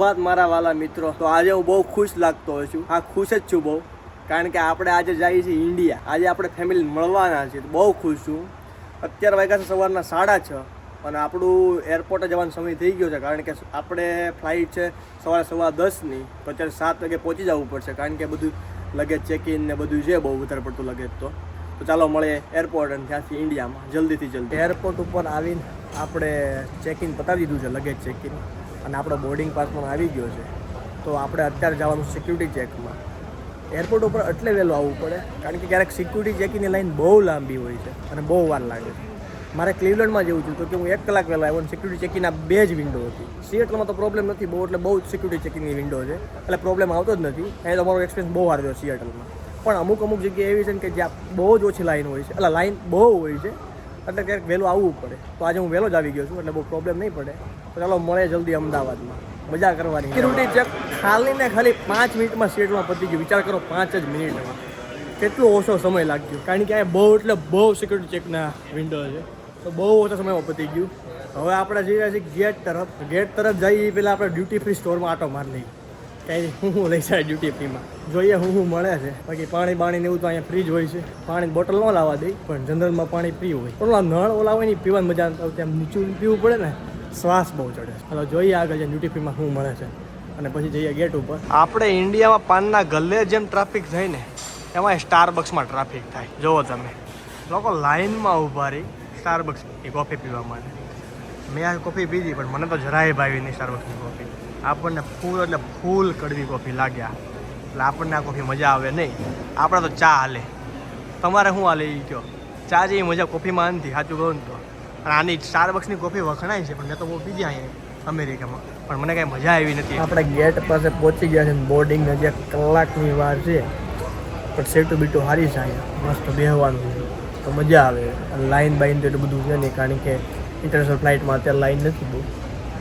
સુપ્રભાત મારા વાલા મિત્રો. તો આજે હું બહુ ખુશ લાગતો હોઉં છું. હા, ખુશ જ છું બહુ. કારણ કે આપણે આજે જઈએ છીએ ઇન્ડિયા. આજે આપણે ફેમિલી મળવાના છીએ બહુ ખુશ છું. અત્યારે વાગ્યા છે સવારના સાડા છ. અને આપણું એરપોર્ટે જવાનો સમય થઈ ગયો છે. કારણ કે આપણે ફ્લાઇટ છે સવારે સવા દસની તો અત્યારે સાત વાગે પહોંચી જવું પડશે. કારણ કે બધું લગેજ ચેકિંગ ને બધું છે બહુ વધારે પડતું લગેજ તો. તો ચાલો મળીએ એરપોર્ટ અને ત્યાંથી ઇન્ડિયામાં. જલ્દીથી જલ્દી. એરપોર્ટ ઉપર આવીને આપણે ચેકિંગ પતાવી દીધું છે લગેજ ચેકિન અને આપણો બોર્ડિંગ પાસ પણ આવી ગયો છે. તો આપણે અત્યારે જવાનું સિક્યુરિટી ચેકમાં એરપોર્ટ ઉપર એટલે વહેલું આવવું પડે, કારણ કે ક્યારેક સિક્યુરિટી ચેકિંગની લાઈન બહુ લાંબી હોય છે અને બહુ વાર લાગે છે. મારે ક્લિવલેન્ડમાં જવું છું, તો કે હું એક કલાક વહેલો આવ્યો સિક્યુરિટી ચેકિંગના બે જ વિન્ડો હતી. સિએટલમાં તો પ્રોબ્લેમ નથી, બહુ એટલે બહુ જ સિક્યુરિટી ચેકિંગની વિન્ડો છે. એટલે પ્રોબ્લેમ આવતો જ નથી. એ તમારો મારો એક્સપિરિયન્સ બહુ સારો રહ્યો સિએટલમાં પણ અમુક અમુક જગ્યાએ એવી છે કે જ્યાં બહુ જ ઓછી લાઈન હોય છે. એટલે લાઈન બહુ હોય છે. એટલે ક્યારેક વહેલું આવવું પડે. તો આજે હું વહેલો જ આવી ગયો છું એટલે બહુ પ્રોબ્લેમ નહીં પડે. તો ચાલો મળે જલ્દી અમદાવાદમાં. મજા કરવાની. સિક્યુરિટી ચેક ખાલી ને ખાલી પાંચ મિનિટમાં સીટમાં પતી ગયું. વિચાર કરો પાંચ જ મિનિટમાં. કેટલો ઓછો સમય લાગ્યો. કારણ કે આ બહુ એટલે બહુ સિક્યુરિટી ચેકના વિન્ડો છે. તો બહુ ઓછા સમયમાં પતી ગયું. હવે આપણે જઈ રહ્યા છીએ ગેટ તરફ. ગેટ તરફ જઈએ પહેલાં આપણે ડ્યુટી ફ્રી સ્ટોરમાં આટો મારી લઈએ. કંઈ હું હું લઈ જાય ડ્યુટી ફ્રીમાં જોઈએ હું હું મળે છે. બાકી પાણી બાણી ને એવું તો અહીંયા ફ્રી હોય છે. પાણી બોટલ ન લાવવા દે, પણ જનરલમાં પાણી ફ્રી હોય. ઓલા નળ ઓલા હોય ને પીવાની મજા ત્યાં નીચું પીવું પડે ને, શ્વાસ બહુ ચડે ચાલો જોઈએ આગળ જે ડ્યુટી ફ્રીમાં શું મળે છે. અને પછી જઈએ ગેટ ઉપર. આપણે ઇન્ડિયામાં પાનના ગલ્લે જેમ ટ્રાફિક થાય ને, એમાં સ્ટારબક્સમાં ટ્રાફિક થાય. જુઓ તમે. લોકો લાઇનમાં ઊભા રહી સ્ટારબક્સની કોફી પીવા માટે મેં આ કોફી પીધી પણ મને તો જરાય ભાવી નહીં સ્ટારબક્સની કોફી આપણને ફૂલ એટલે ફૂલ કડવી કોફી લાગ્યા. એટલે આપણને આ કોફી મજા આવે નહીં. આપણે તો ચા હાલે. તમારે શું હાલે એ કહો ચા જેવી મજા કોફીમાં નથી, સાચું કહું ને તો. અને આની સ્ટારબક્સની કોફી વખણાય છે, પણ મેં તો બહુ પીધી અહીંયા અમેરિકામાં. પણ મને કાંઈ મજા આવી નથી. આપણે ગેટ પાસે પહોંચી ગયા છે બોર્ડિંગ જે કલાકની વાર છે. પણ સેટું બીટું હારી છે અહીંયા. મસ્ત બેહવાનું તો મજા આવે. લાઈન બાઈન તો એટલું બધું છે નહીં, કારણ કે ઇન્ટરનેશનલ ફ્લાઇટમાં અત્યારે લાઈન નથી બહુ.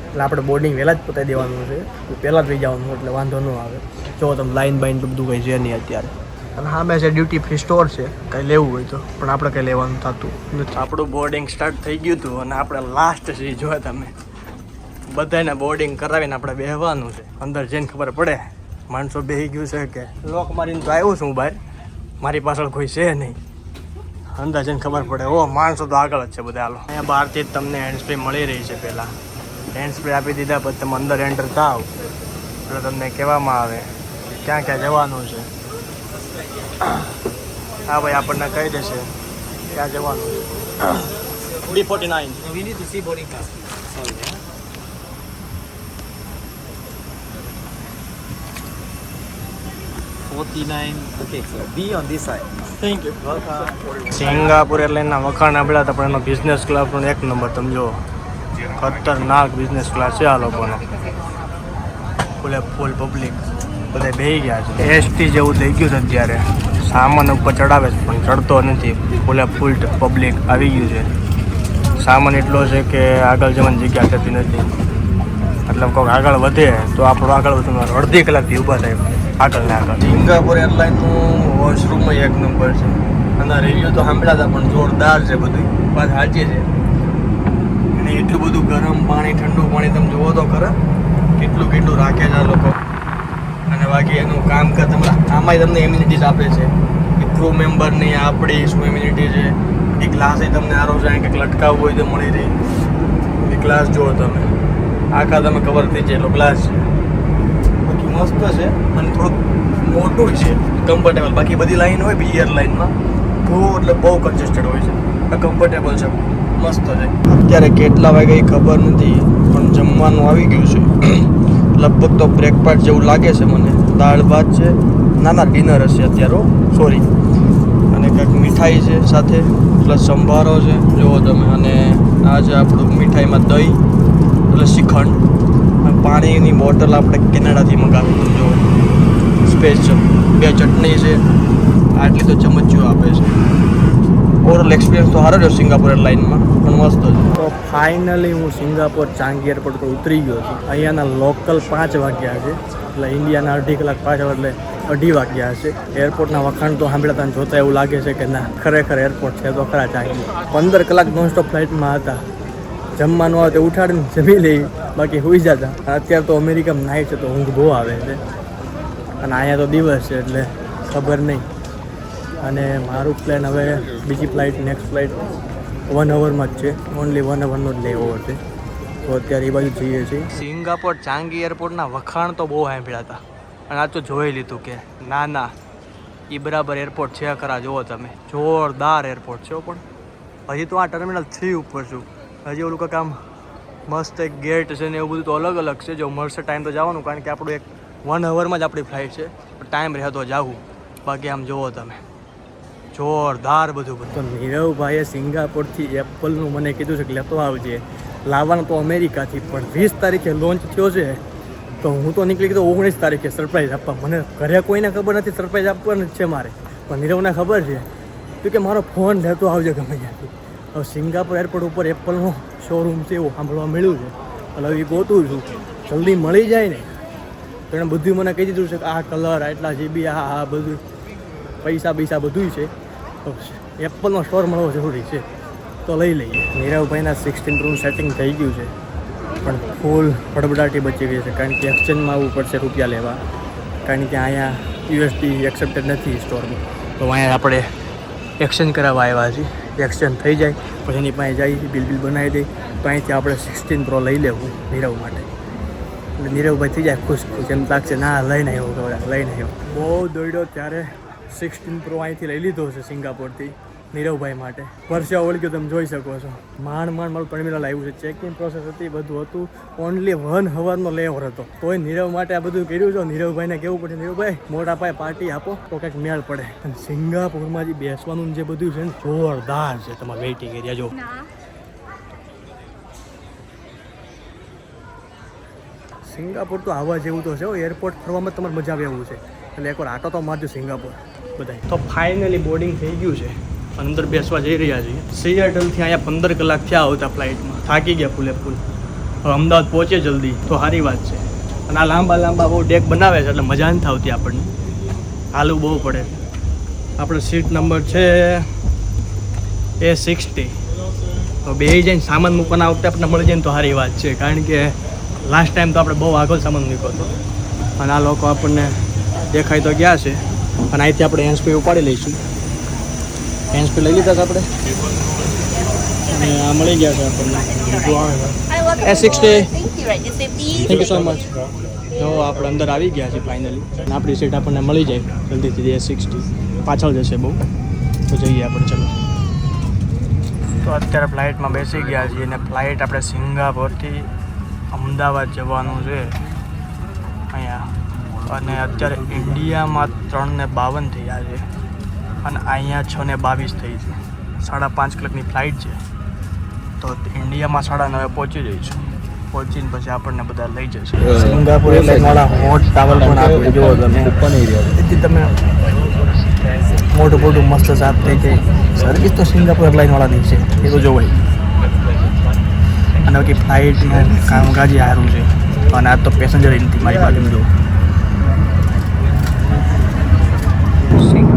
એટલે આપણે બોર્ડિંગ વહેલા જ પતાવી દેવાનું છે. પહેલાં જ રહી જવાનું એટલે વાંધો ન આવે. જો તમે લાઈન બાઈન બધું કંઈ છે નહીં અત્યારે. અને સામે છે ડ્યુટી ફ્રી સ્ટોર છે, કંઈ લેવું હોય તો, પણ આપણે કંઈ લેવાનું થતું આપણું બોર્ડિંગ સ્ટાર્ટ થઈ ગયું હતું અને આપણે લાસ્ટ છે જોયા તમે. બધાને બોર્ડિંગ કરાવીને આપણે બેહવાનું છે. અંદર જઈને ખબર પડે, માણસો બેસી ગયું છે કે લોક મારીને તો આવ્યો છું બહાર. મારી પાછળ કોઈ છે નહીં. અંદર જઈને ખબર પડે ઓ માણસો તો આગળ જ છે બધા હાલો. અહીંયા બહારથી જ તમને હેન્ડ સ્પ્રે મળી રહી છે પહેલાં. હેન્ડ સ્પ્રે આપી દીધા પછી તમે અંદર એન્ટર થાવ. એટલે તમને કહેવામાં આવે ક્યાં ક્યાં જવાનું છે. હા ભાઈ આપણને કહી દેશે ક્યાં જવાનું છે. D forty nine B on this side. Thank you Welcome. Singapore એરલાઇનના વખાણ આપડ્યા હતા પણ એનો બિઝનેસ ક્લાસ પણ એક નંબર તમે જો ખતરનાક બિઝનેસ ક્લાસ છે આ લોકોનો. ફૂલે ફૂલ પબ્લિક બધા બેહી ગયા છે. એસટી જેવું થઈ ગયું છે અત્યારે. સામાન ઉપર ચડાવે છે, પણ ચડતો નથી. ફૂલે ફૂલ પબ્લિક આવી ગયું છે. સામાન એટલો છે કે આગળ જવાની જગ્યા થતી નથી. મતલબ કોઈક આગળ વધે, તો આપણો આગળ વધવાનું અડધી કલાકથી ઊભા થાય. આગળ. ને આગળ સિંગાપુર એરલાઇનનું વોશરૂમ એક નંબર છે. અને રિવ્યૂ તો સાંભળ્યા હતા, પણ જોરદાર છે બધું વાત સાચી છે. એટલું બધું ગરમ પાણી, ઠંડુ પાણી તમે જુઓ તો ખરા, કેટલું કેટલું રાખે છે આ લોકો. અને બાકી એનું કામ કર તમે આમાંય તમને એમ્યુનિટીઝ આપે છે. કે ક્રૂ મેમ્બરની આપણી શું એમ્યુનિટી છે. એ ગ્લાસ તમને આરો છે કંઈક લટકાવવું હોય તો મળી રહી. એ ગ્લાસ જુઓ તમે. આખા તમે કવર થઈ જાય એટલો ગ્લાસ છે. બાકી મસ્ત છે અને થોડુંક મોટું છે કમ્ફર્ટેબલ બાકી બધી લાઈન હોય બીજી એરલાઇનમાં બહુ એટલે બહુ કન્જેસ્ટેડ હોય છે. કમ્ફર્ટેબલ છે. મસ્ત છે. અત્યારે કેટલા વાગે ખબર નથી, પણ જમવાનું આવી ગયું છે. લગભગ તો બ્રેકફાસ્ટ જેવું લાગે છે મને. દાળ, ભાત છે. ના ના ડિનર હશે અત્યારે સોરી અને કંઈક મીઠાઈ છે સાથે, પ્લસ સંભારો છે. જુઓ તમે. અને આ છે આપણું મીઠાઈમાં દહીં પ્લસ શ્રીખંડ. પાણીની બોટલ આપણે કેનેડાથી મંગાવી હતી. જો સ્પેશિયલ બે ચટણી છે. આટલી તો ચમચીઓ આપે છે. ઓવરઓલ એક્સપિરિયન્સ તો સારો રહ્યો સિંગાપુર એરલાઇનમાં. પણ મસ્ત છે. તો ફાઇનલી હું સિંગાપોર ચાંગી એરપોર્ટ પર ઉતરી ગયો છું. અહીંયાના લોકલ પાંચ વાગ્યા છે. એટલે ઇન્ડિયાના અઢી કલાક પાછળ, એટલે અઢી વાગ્યા હશે એરપોર્ટના વખાણ તો સાંભળતા જોતા એવું લાગે છે કે ના, ખરેખર એરપોર્ટ છે તો ખરા ચાંગી. પંદર કલાક નોનસ્ટોપ ફ્લાઇટમાં હતા. જમવાનું આવે તો ઉઠાડીને જમી લઈ, બાકી હોઈ જતા. અત્યારે તો અમેરિકામાં નાઈટ છે તો ઊંઘ બહુ આવે છે. અને અહીંયા તો દિવસ છે એટલે ખબર નહીં. અને મારું પ્લાન હવે બીજી ફ્લાઇટ નેક્સ્ટ ફ્લાઇટ વન અવરમાં જ છે. ઓનલી વન અવરનો જ લેવો છે. તો અત્યારે એ બાજુ જઈએ છીએ. સિંગાપોર ચાંગી એરપોર્ટના વખાણ તો બહુ સાંભળ્યા હતા. અને આ તો જોઈ લીધું કે ના ના એ બરાબર એરપોર્ટ છે ખરા, જુઓ તમે. જોરદાર એરપોર્ટ છે પણ. હજી તો આ ટર્મિનલ થ્રી ઉપર છું. હજી ઓલું કંઈક આમ મસ્ત એક ગેટ છે ને એવું બધું તો અલગ અલગ છે. જો મળશે ટાઈમ તો જવાનું, કારણ કે આપણું એક વન અવરમાં જ આપણી ફ્લાઇટ છે. ટાઈમ રહેતો જાવું. બાકી આમ જુઓ તમે. જોરદાર બધું બધું. તો નીરવભાઈએ સિંગાપોરથી એપલનું મને કીધું છે કે લેતો આવજે. લાવવાનું તો અમેરિકાથી, પણ વીસ તારીખે લોન્ચ થયો છે. તો હું તો નીકળી ગયો ઓગણીસ તારીખે સરપ્રાઈઝ આપવા. મને ઘરે કોઈને ખબર નથી સરપ્રાઈઝ આપવાની છે મારે. પણ નીરવને ખબર છે. તો કે મારો ફોન લેતો આવજે ગમે ત્યાંથી. હવે સિંગાપોર એરપોર્ટ ઉપર એપલનો શોરૂમ છે એવું સાંભળવા મળ્યું છે. એટલે એ ગોતું છું. જલ્દી મળી જાય ને. તો એણે બધું મને કહી દીધું છે કે આ કલર આટલા જીબી આ આ બધું પૈસા પૈસા બધું છે. એપલનો સ્ટોર મળવો જરૂરી છે. તો લઈ લઈએ. નીરવભાઈના સિક્સટીન રૂમ સેટિંગ થઈ ગયું છે. પણ ફૂલ ફડબડાટી બચી ગઈ છે. કારણ કે એક્સચેન્જમાં આવવું પડશે રૂપિયા લેવા. કારણ કે અહીંયા યુએસડી એક્સેપ્ટેડ નથી સ્ટોરમાં તો અહીંયા આપણે એક્સચેન્જ કરાવવા આવ્યા છીએ. એક્સચેન્જ થઈ જાય. પછી એની પાસે જઈ બિલ બિલ બનાવી દઈ તો અહીંથી આપણે સિક્સટીન પ્રો લઈ લેવું નીરવ માટે. એટલે નીરવભાઈ થઈ જાય ખુશ ખુશ એમ લાગશે, ના, લઈને આવ્યો ખબર લઈને આવ્યો. બહુ દોડ્યો ત્યારે સિક્સટીન પ્રો અહીંથી લઈ લીધો છે સિંગાપોરથી નીરવભાઈ માટે. પરસ્યા ઓળખ્યો તમે જોઈ શકો છો. માંડ માંડ મારું ટર્મિનલ આવ્યું છે. ચેકિંગ પ્રોસેસ હતી બધું હતું. ઓનલી વન હવરનો લેવર હતો. તોય નીરવ માટે આ બધું કર્યું છે. નીરવભાઈને કેવું પડે નીરવભાઈ મોટા પાયે પાર્ટી આપો તો કંઈક મેળ પડે. અને સિંગાપુરમાં જે બેસવાનું જે બધું છે ને જોરદાર છે તમારે વેઇટિંગ એરિયા જો. સિંગાપુર તો આવવા જેવું તો છે એરપોર્ટ ફરવામાં તમારે મજા આવે એવું છે. એટલે એકવાર આટો તો મારજો સિંગાપુર, બધાય. તો ફાઇનલી બોર્ડિંગ થઈ ગયું છે. અંદર બેસવા જઈ રહ્યા છીએ. સિયાટલથી અહીંયા પંદર કલાક થયા આવતા ફ્લાઇટમાં થાકી ગયા ફૂલે ફૂલ હવે અમદાવાદ પહોંચે જલ્દી. તો સારી વાત છે. અને આ લાંબા લાંબા બહુ ડેક બનાવે છે એટલે મજા નથી આવતી આપણને. હાલવું બહુ પડે. આપણે સીટ નંબર છે એ સિક્સટી તો બે જઈને સામાન મૂકવાના વખતે આપણને મળી જાય તો સારી વાત છે. કારણ કે લાસ્ટ ટાઈમ તો આપણે બહુ આગળ સામાન મૂક્યો હતો. અને આ લોકો આપણને દેખાય તો ગયા છે અને અહીંથી આપણે હેન્ડસ્પે ઉપાડી લઈશું. હેન્ડસ્પે લઈ લીધા છે આપણે. અને આ મળી ગયા છે આપણને. એ safety. Thank you so much તો આપણે અંદર આવી ગયા છે ફાઇનલી અને આપણી સીટ આપણને મળી જાય જલ્દીથી એ સિક્સટી પાછળ જશે બહુ. તો જઈએ આપણે ચલો. તો અત્યારે ફ્લાઇટમાં બેસી ગયા છીએ અને ફ્લાઇટ આપણે સિંગાપોરથી અમદાવાદ જવાનું છે. અહીંયા. અને અત્યારે ઇન્ડિયામાં ત્રણ ને બાવન થયા છે. અને અહીંયા છ ને બાવીસ થઈ છે. સાડા પાંચ કલાકની ફ્લાઇટ છે. તો ઇન્ડિયામાં સાડા નવે પહોંચી જઈશું. પહોંચીને પછી આપણને બધા લઈ જશે. સિંગાપુર એટલે મારા હોટ ટાવલ પણ આપ્યું જુઓ તમે. તેથી તમે મોટું મોટું મસ્ત સાફ થઈ જાય. સર્વિસ તો સિંગાપુર એરલાઇનવાળાની છે. એ તો જોવાય અને બાકી ફ્લાઇટનું કામકાજ સારું છે. અને આ તો પેસેન્જર નથી મારી બાજુ જો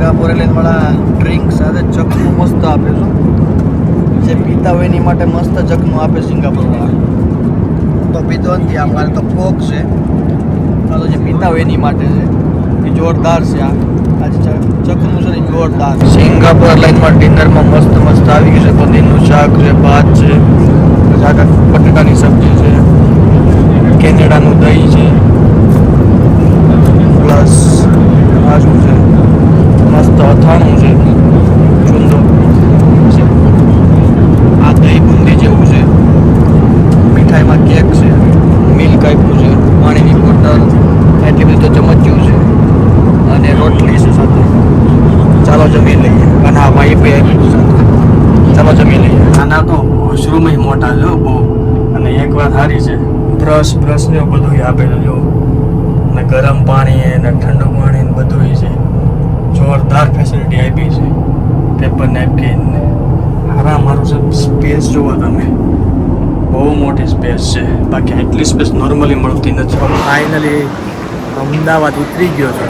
સિંગાપુર એરલાઇન વાળા ડ્રિંક સાથે ચકનું મસ્ત આપે છે. જે પીતા હોય એની માટે મસ્ત ચકનું આપે સિંગાપુર તો પીતો નથી આ, મારે તો કોક છે. આ તો જે પીતા હોય એની માટે છે. એ જોરદાર છે આ. આજે ચકનું છે ને જોરદાર સિંગાપુર એરલાઇનમાં ડિનરમાં મસ્ત મસ્ત આવી ગયું છે. પનીરનું શાક છે, ભાત છે, પછી આગળ બટેટાની સબ્જી છે, કેનેડાનું દહીં છે. પ્લસ આ શું છે? મસ્ત અથાણું છે ચુંદો આ દહીં બુંદી જેવું છે. મીઠાઈમાં કેક છે. મિલ્ક આપ્યું છે. પાણીની બોટલ. એટલી બધી તો ચમચ્યું છે. અને રોટલી છે સાથે. ચાલો જમી લઈએ. અને આ વાઈફાઈ આપ્યું સાથે. ચાલો જમી લઈએ. આના તો વોશરૂમ મોટા હો બહુ. અને એક વાત સારી છે. બ્રશ બ્રશ ને બધું આપે છે જો. અને ગરમ પાણી અને ઠંડુ પાણી ને બધું છે જોરદાર ફેસિલિટી આપી છે પેપર નેપકિન હારા મારું છે સ્પેસ જુઓ તમે. બહુ મોટી સ્પેસ છે. બાકી એટલી સ્પેસ નોર્મલી મળતી નથી. ફાઇનલી અમદાવાદ ઉતરી ગયો છે.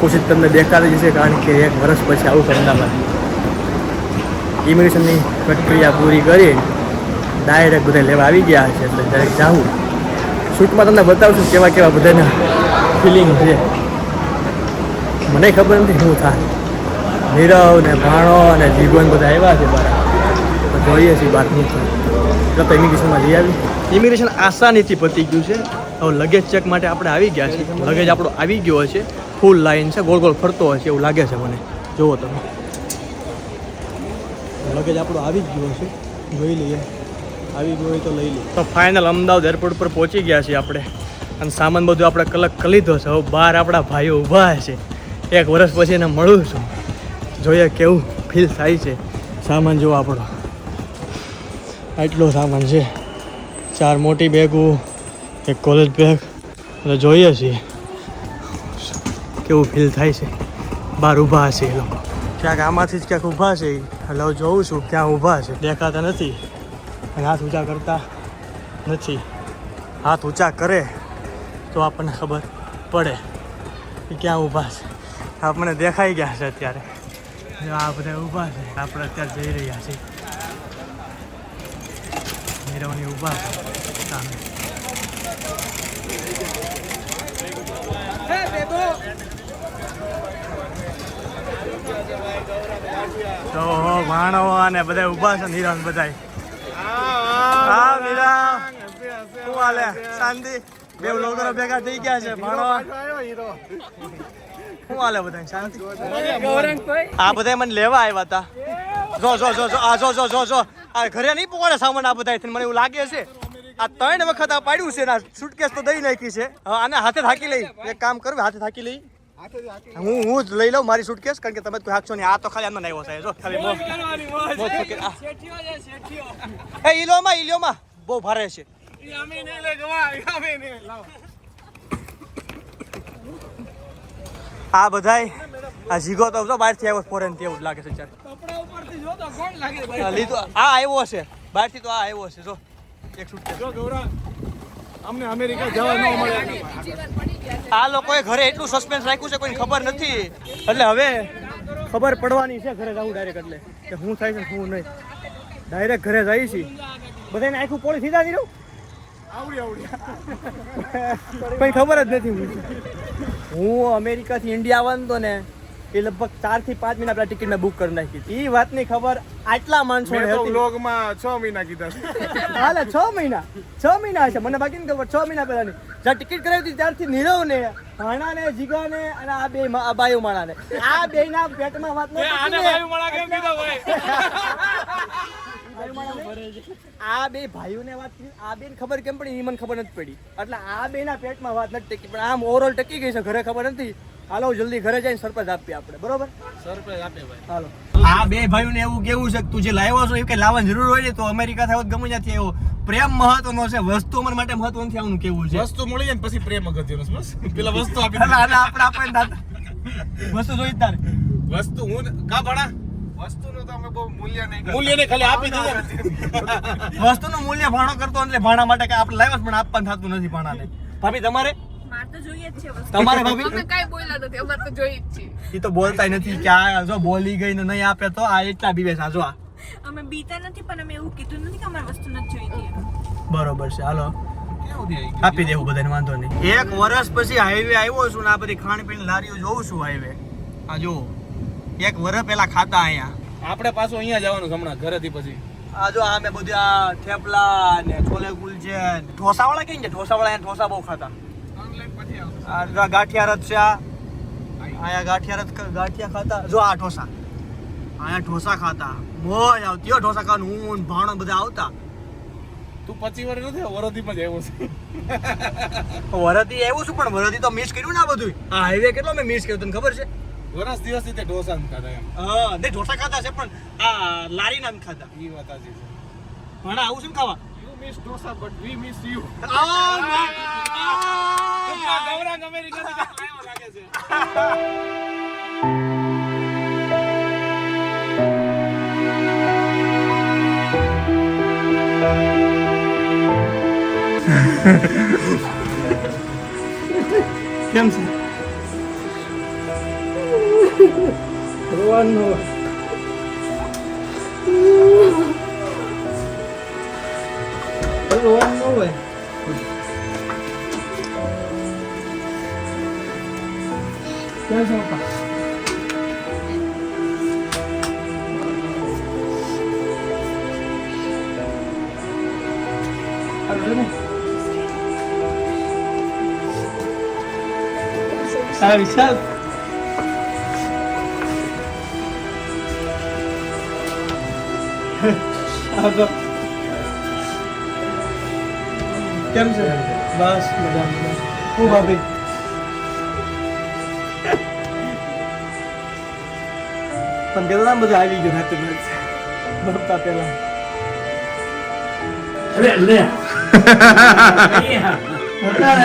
ખુશી તમને દેખાડી જશે કારણ કે એક વર્ષ પછી આવું અમદાવાદ. ઇમિગ્રેશનની પ્રક્રિયા પૂરી કરી ડાયરેક્ટ બધા લેવા આવી ગયા છે. એટલે ડાયરેક્ટ જાઉં. શૂટમાં તમને બતાવશું કેવા કેવા બધાના ફિલિંગ છે. મને ખબર નથી શું થાય. નીરવ ને ભાણો અને જીગોન બધા આવ્યા છે તો જોઈએ છીએ બાતમી તો. ઇમિગ્રેશનમાં જઈ આવી. ઇમિગ્રેશન આસાનીથી પતી ગયું છે. હવે લગેજ ચેક માટે આપણે આવી ગયા છીએ. લગેજ આપણો આવી ગયો છે ફૂલ લાઈન છે, ગોળ ગોળ ફરતો છે એવું લાગે છે મને. જુઓ તમે. લગેજ આપણો આવી જ ગયો છે જોઈ લઈએ. આવી ગયો હોય તો લઈ લઈએ. તો ફાઇનલ અમદાવાદ એરપોર્ટ પર પહોંચી ગયા છીએ આપણે. અને સામાન બધું આપણે કલક કરી લીધો છે. હવે બહાર આપણા ભાઈઓ ઊભા છે. એક વર્ષ પછી એને મળું છું. જોઈએ કેવું ફીલ થાય છે. સામાન જો આપણો. આટલો સામાન છે. ચાર મોટી બેગો એક કોલેજ બેગ અને જોઈએ છીએ કેવું ફીલ થાય છે. બહાર ઊભા હશે એ લોકો. ક્યાંક આમાંથી જ ક્યાંક ઊભા છે એટલે હું જોઉં છું ક્યાં ઊભા છે. દેખાતા નથી. અને હાથ ઊંચા કરતા નથી. હાથ ઊંચા કરે તો આપણને ખબર પડે કે ક્યાં ઊભા છે. આપણને દેખાઈ ગયા છે અત્યારે. આ બધા ઊભા છે. આપણે અત્યારે જઈ રહ્યા છીએ. નીરવની ઊભા છે. સામે. તો ભાણો અને બધા ઊભા છે નીરવ બધા હા નીરવ શું હાલે? શાંતિ? બે લોકો ભેગા થઈ ગયા છે ભાણો શું હાલે બધા શાંતિ? આ બધા મને લેવા આવ્યા હતા જો જો જો જો આ જો જો જો જો. આ ઘરે નહીં પકડે સામાન આ બધા મને એવું લાગે છે. આ ત્રણ વખત આ પાડ્યું છે ના સુટકેસ તો દઈ નાખી છે. હવે આને હાથે થાકી લઈ. એક કામ કરું હાથે થાકી લઈ. હું હું જ લઈ લઉં મારી સુટકેસ કારણ કે તમે કોઈ હાકશો નહીં. આ તો ખાલી આનો આવ્યો છે. જો ખાલી આ. એ ઈલોમાં ઈલોમાં. બહુ ભારે છે. આ બધાય આ જીગો તો જો બહારથી આવ્યો ફોરેનથી એવું લાગે છે ચાર લીધું આ આવ્યો છે બહારથી તો આ આવ્યો છે જો એક સૂટ જો ગૌરા અમને અમેરિકા જવા ન મળે. આ લોકોએ ઘરે એટલું સસ્પેન્સ રાખ્યું છે કોઈને ખબર નથી. એટલે હવે ખબર પડવાની છે ઘરે જવું ડાયરેક્ટ એટલે. કે શું થાય છે હું શું નહીં. ડાયરેક્ટ ઘરે જઈ છી બધાને આખું પોળી સીધા દીધું કઈ ખબર જ નથી હું હું અમેરિકાથી ઇન્ડિયા આવવાનો હતો ને એ લગભગ ચારથી પાંચ મહિના પહેલા ટિકિટ મેં બુક કરી નાખી એ વાતની ખબર આટલા માણસો તો વ્લોગમાં છ મહિના કીધા હાલે છ મહિના. છ મહિના છે. મને બાકી નથી ખબર છ મહિના પહેલાની. જ્યાં ટિકિટ કરાવી હતી ત્યારથી નીરવ ને ભાણા ને જીગા ને અને આ બે આ બાયુ માણા ને આ બે ના પેટમાં વાત ન આ બે ભાઈઓને વાત કરી આ બેન ખબર કેમ પડી? એ મને ખબર નથી પડી. એટલે આ બેના પેટમાં વાત નથી ટકી પણ આમ ઓવરઓલ ટકી ગઈ છે ઘરે ખબર નથી. હાલો જલ્દી ઘરે જઈને સરપ્રાઈઝ આપીએ આપણે બરોબર? હાલો. આ બે ભાઈઓને એવું કેવું છે તું જે લાવ્યો છો એ કે લાવવાની જરૂર હોય ને તો અમેરિકા થાય ગમે ત્યાંથી આવ્યો. પ્રેમ મહત્વનો છે વસ્તુ અમારા માટે મહત્વ નથી આવું કેવું છે. વસ્તુ મળી જાય પછી પ્રેમ અગત્યનો છે બસ. પેલા વસ્તુ આપી આપણે આપણે વસ્તુ જોઈ તારે. વસ્તુ હું કા ભણા વસ્તુનું તો અમે બહુ મૂલ્ય નહીં ખાલી આપી દીધા વસ્તુનું મૂલ્ય ભાણો કરતો એટલે ભાણા માટે કઈ આપણે લાવ્યા પણ આપવાનું થતું નથી ભાણાને. ભાભી તમારે? મારે તો જોઈએ જ છે વસ્તુ. તમારે ભાભી? અમે બોલ્યા નથી અમારે તો જોઈએ જ છે. એ તો બોલતા નથી કે આ જો બોલી ગઈ ને નહીં આપે તો આ એટલા બીવે છે આ જો આ. અમે બીતા નથી પણ અમે એવું કીધું નથી કે અમારે વસ્તુ નથી જોઈતી બરોબર છે હાલો. આપી દેવું બધાને વાંધો નહીં. એક વર્ષ પછી હાઈવે આવ્યો છું ને આ બધી ખાણીપીણી લારીઓ જોઉં છું હાઈવે આ જો એક વર્ષ પહેલા ખાતા અહીંયા. આપણે પાછું અહીંયા જવાનું હમણાં ઘરેથી પછી. આ જો આ મેં બધું થેપલા ને છોલે કુલચે ઢોસા વાળા કઈ છે ઢોસા વાળા ઢોસા બહુ ખાતા. આ ગાંઠિયા રથ છે આયા ગાંઠિયા રથ ગાંઠિયા ખાતા. જો આ ઢોસા. આયા ઢોસા ખાતા. મોજ આવતી હો ઢોસા ખાવાનું. હું ભાણો બધા આવતા. તું પચી વર્ષ નથી વરોધીમાં જ આવ્યો છે. વરદી આવ્યું છું પણ વરદી તો મિસ કર્યું ને આ બધું આ હાઈવે કેટલો મેં મિસ કર્યું તને ખબર છે? વરસ દિવસથી તે ઢોસા નથી ખાતા એમ. હા ને ઢોસા ખાતા છે પણ આ લારી ના ખાતા એ વાત આજે છે. પણ આવું શું ને ખાવા? You miss dosa but we miss you આ ગૌરાંગ અમેરિકાથી આવ્યો લાગે છે. કેમ છે? રોવાનું હોય કેમ છો પપ્પા સારું છે ને હા વિશાલ હા તો કેમ છે? બસ મજા મજા હું ભાભી? પણ પેલા બધા આવી ગયો રાતે બપતા પેલા. અરે લે.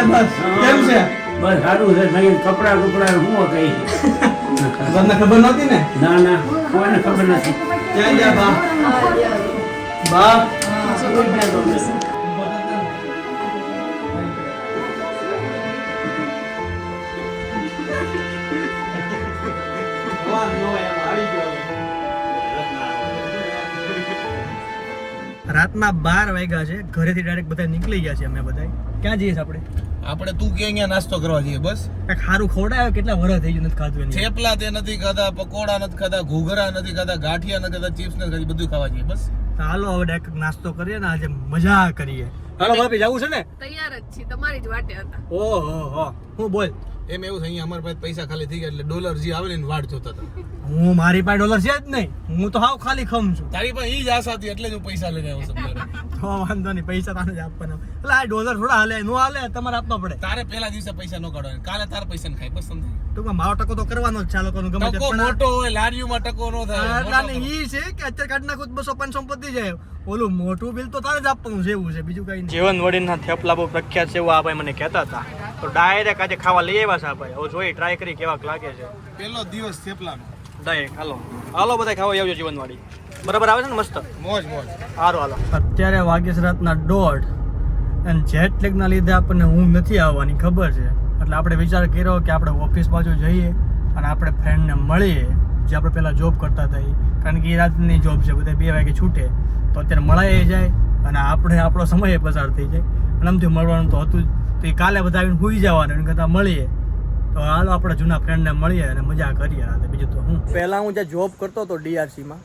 બસ. કેમ છે? બસ સારું છે. નહીં કપડા કપડા હું કઈ તમને ખબર નહોતી ને? ના ના કોઈને ખબર નથી. ક્યાં જય બા. બા. રાતના બાર વાગ્યા છે. ઘરેથી ડાયરેક્ટ બધા નીકળી ગયા છે અમે બધા ક્યાં જઈએ આપણે? આપણે તું કે અહીંયા નાસ્તો કરવા જઈએ બસ. સારું ખવડાવ્યો કેટલા વરસ થઈ ગયું નથી ખાધું એની? થેપલા તે નથી ખાધા પકોડા નથી ખાધા ઘૂઘરા નથી ખાધા ગાંઠિયા નથી ખાધા ચિપ્સ નથી ખાધી બધું ખાવા જઈએ બસ. તો હાલો હવે ડાયરેક્ટ નાસ્તો કરીએ ને આજે મજા કરીએ. હાલો ભાભી જવું છે ને? તૈયાર જ છીએ તમારી જ વાટે હતા. ઓહો હો. હું બોલ. એમ એવું છે અહીંયા અમારા પાસે પૈસા ખાલી થઈ ગયા એટલે ડોલર જે આવે ને વાટ જોતા હતા. હું મારી પાસે ડોલર છે જ નહીં. હું તો હાવ ખાલી ખમ છું. તારી પાસે ઈ જ આશા હતી એટલે જ હું પૈસા લઈને આવ્યો છું વાંધો નહીં પૈસા તારે જ આપવાના. એટલે આ ડોલર થોડા હાલે નો હાલે તમારે આપવા પડે. તારે પહેલા દિવસે પૈસા ન કાઢો કાલે તારા પૈસા ને ખાય બસ સમજાય ટૂંકમાં મારો ટકો તો કરવાનો જ છે આ લોકોનું ગમે તે પણ મોટો હોય લારીઓમાં ટકો નો થાય એટલા ઈ છે કે અત્યારે કાઢ નાખો તો બસો પાંચસો પતી જાય. ઓલું મોટું બિલ તો તારે જ આપવાનું છે એવું છે બીજું કઈ જીવન વડીના થેપલા બહુ પ્રખ્યાત છે એવું આ ભાઈ મને કહેતા હતા. તો ડાયરેક્ટ આજે ખાવા લઈ આવ્યા છે આ ભાઈ. હવે જોઈ ટ્રાય કરી કેવાક લાગે છે. પહેલો દિવસ થેપલાનો. ડાયરેક્ટ હાલો. હાલો બધા ખાવા આવજો જીવનવાડી બરાબર આવે છે ને મસ્ત? મોજ મોજ. સારું હાલો. અત્યારે વાગે છે રાતના દોઢ અને જેટ લેગના લીધે આપણને ઊંઘ નથી આવવાની ખબર છે? એટલે આપણે વિચાર કર્યો કે આપણે ઓફિસ બાજુ જઈએ અને આપણે ફ્રેન્ડને મળીએ જે આપણે પહેલાં જોબ કરતા હતા કારણ કે એ રાતની જોબ છે બધા બે વાગે છૂટે. તો અત્યારે મળાઈ જાય અને આપણે આપણો સમય પસાર થઈ જાય. અને આમથી મળવાનું તો હતું જ. તો એ કાલે બધા આવીને સૂઈ જવાનું એને કરતાં મળીએ. તો હાલો આપણે જૂના ફ્રેન્ડને મળીએ અને મજા કરીએ રાતે. બીજું તો હું. પહેલાં હું જે જોબ કરતો હતો ડીઆરસીમાં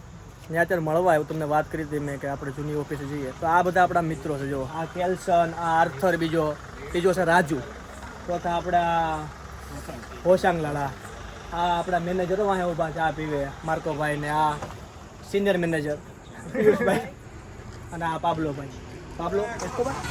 ત્યાં અત્યારે મળવા આવ્યો. તમને વાત કરી હતી મેં કે આપણે જૂની ઓફિસે જઈએ. તો આ બધા આપણા મિત્રો છે, જો. આ કેલ્સન, આ આર્થર બીજો, ત્રીજો છે રાજુ. ચોથા આપણા હોશાંગ લાલા. આ આપણા મેનેજરો વાહે ઊભા ચા પીવે. માર્કોભાઈ ને આ સિનિયર મેનેજર પિયુષભાઈ અને આ પાબલોભાઈ. પાબલો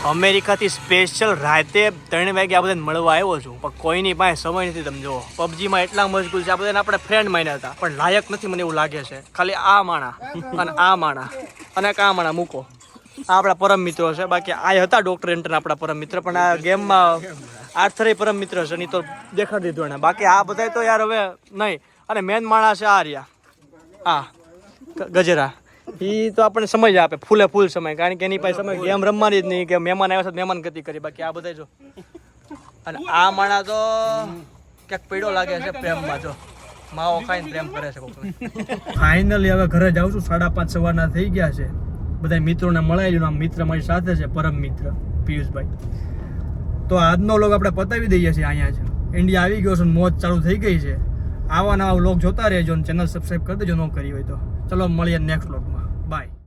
અમેરિકાથી સ્પેશિયલ રાતે ત્રણ વાગે આ બધાને મળવા આવ્યો છું. પણ કોઈની પાસે સમય નથી, તમે જુઓ. પબજીમાં એટલા મશગુલ છે, આ બધાને આપણે ફ્રેન્ડ માન્યા હતા. પણ લાયક નથી મને એવું લાગે છે. ખાલી આ માણા અને આ માણા. અને આ માણા, મૂકો. આ આપણા પરમ મિત્રો છે. બાકી આ હતા ડોક્ટર એન્ટર આપણા પરમ મિત્ર, પણ આ ગેમમાં આર્થરે પરમ મિત્ર છે નહીં તો દેખાડી દીધું એને. બાકી આ બધા તો યાર હવે નહીં. અને મેન માણા છે આ રહ્યા આ ગજરા. ઈ તો આપણને સમય આપે, ફૂલે ફૂલ સમય. કારણ કે એની પાસે સમય ગેમ રમવાની જ નહીં, કે મહેમાન આવ્યા છે મહેમાન ગતિ કરી. બાકી આ બધા જો. અને આ માણા તો ક્યાંક પીડો લાગે છે પ્રેમમાં, જો. માવો ખાઈને પ્રેમ કરે છે ફાઇનલી હવે ઘરે જાઉં છું. સાડા પાંચ સવારના થઈ ગયા છે. બધા મિત્રોને મળાઈ લીધું આમ મિત્ર મારી સાથે છે, પરમ મિત્ર, પિયુષભાઈ. તો આજનો લોગ આપણે પતાવી દઈએ છીએ અહીંયા છે ઇન્ડિયા આવી ગયો છે મોજ ચાલુ થઈ ગઈ છે. આવા નવા વ્લોગ જોતા રહેજો ચેનલ સબસ્ક્રાઈબ કરી દેજો, ન કરી હોય તો. ચલો મળીએ નેક્સ્ટ બાય